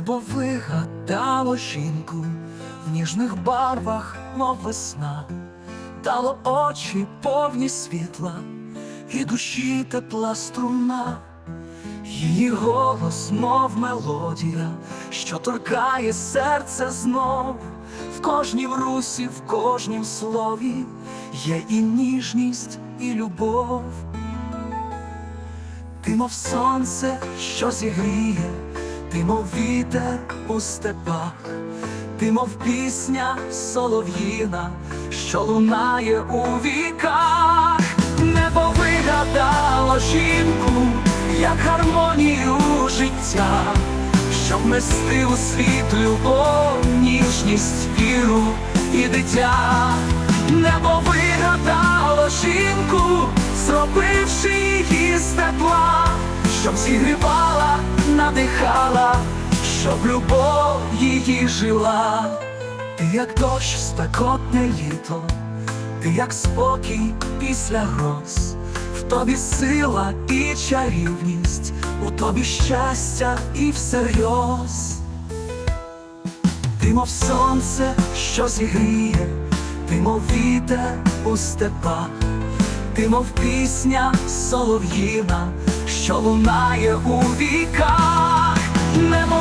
Небо вигадало жінку в ніжних барвах, мов весна, дало очі повні світла, і душі тепла струна, її голос, мов мелодія, що торкає серце знов, в кожнім русі, в кожнім слові є і ніжність, і любов. Ти мов сонце, що зігріє, вітер у степах, ти мов пісня солов'їна, що лунає у віках, небо вигадало жінку, як гармонію життя, щоб нести у світ любов, ніжність, віру і дитя. Небо вигадало жінку, зробивши її з тепла, щоб зігрівала, надихала, щоб любов її жила. Ти як дощ спекотне літо, ти як спокій після гроз, в тобі сила і чарівність, у тобі щастя і всерйоз. Ти мов сонце, що зігріє, ти мов вітер у степах, ти мов пісня солов'їна, що лунає у віках, небо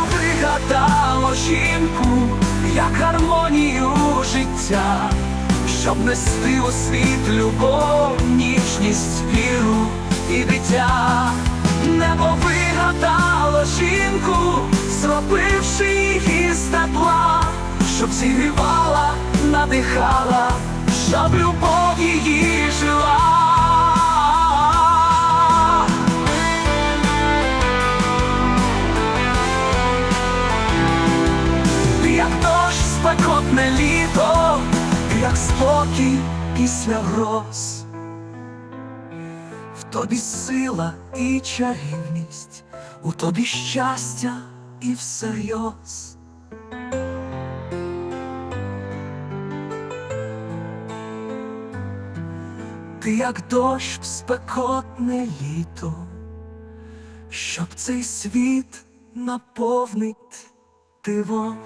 жінку, як гармонію життя, щоб нести у світ любов, ніжність, віру і дитя. Небо вигадало жінку, зробивши її з тепла, щоб зігрівала, надихала, щоб любов її спекотне літо, як спокій після гроз. В тобі сила і чарівність, у тобі щастя і всерйоз. Ти як дощ в спекотне літо, щоб цей світ наповнить дивом.